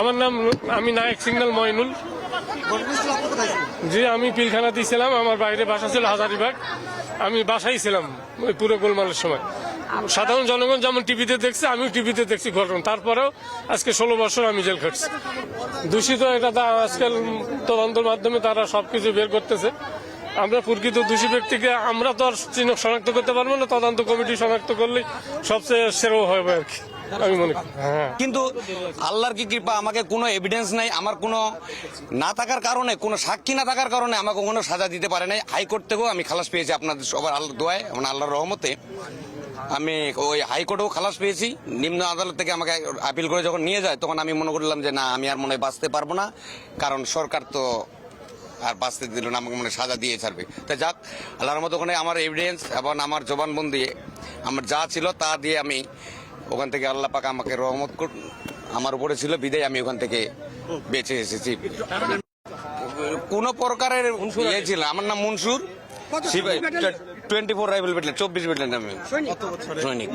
আমার নাম আমি নায়ক সিগন্যাল ময়নুল জি, আমি পিলখানাতে ছিলাম, আমার বাইরে বাসা ছিল হাজারিবাগ। আমি বাসায় ছিলাম ওই পুরো গোলমালের সময়। সাধারণ জনগণ যেমন টিভিতে দেখছে, আমিও টিভিতে দেখছি ঘটনা। তারপরেও আজকে ষোলো বছর আমি জেল খাটছি। দূষিত এটা আজকাল তদন্তের মাধ্যমে তারা সবকিছু বের করতেছে। আমরা প্রকৃত দোষী ব্যক্তিকে, আমরা তো আর চিহ্ন শনাক্ত করতে পারব না, তদন্ত কমিটি শনাক্ত করলে সবচেয়ে সেরাও হবে আর কি। আমি মনে হ্যাঁ। কিন্তু আল্লাহর কি কৃপা? আমাকে কোনো এভিডেন্স নাই, আমার কোনো না থাকার কারণে, কোনো সাক্ষী না থাকার কারণে আমাকে কোনো সাজা দিতে পারে নাই। হাইকোর্ট থেকেও আমি খালাস পেয়েছি আপনাদের সবার আল্লাহ দোয়ায় মানে আল্লাহর রহমতে। আমি ওই হাইকোর্টেও খালাস পেয়েছি। নিম্ন আদালত থেকে আমাকে আপিল করে যখন নিয়ে যায়, তখন আমি মনে করলাম যে, না, আমি আর মনে বাঁচতে পারব না, কারণ সরকার তো আর বাঁচতে দিল না, আমাকে মনে সাজা দিয়ে ছাড়বে। তা যাক, আল্লাহর মতো ওখানে আমার এভিডেন্স এবং আমার জবানবন্দি, আমার যা ছিল তা দিয়ে আমি ওখান থেকে আল্লাহ পাক আমাকে রহমত কর আমার উপরে ছিল বিদায় আমি ওখান থেকে বেঁচে এসেছি। কোন প্রকারের ইয়ে ছিল আমার নাম Mansoor. Twenty four rifle battalion চব্বিশ ব্যাটালিয়ন আমি সৈনিক।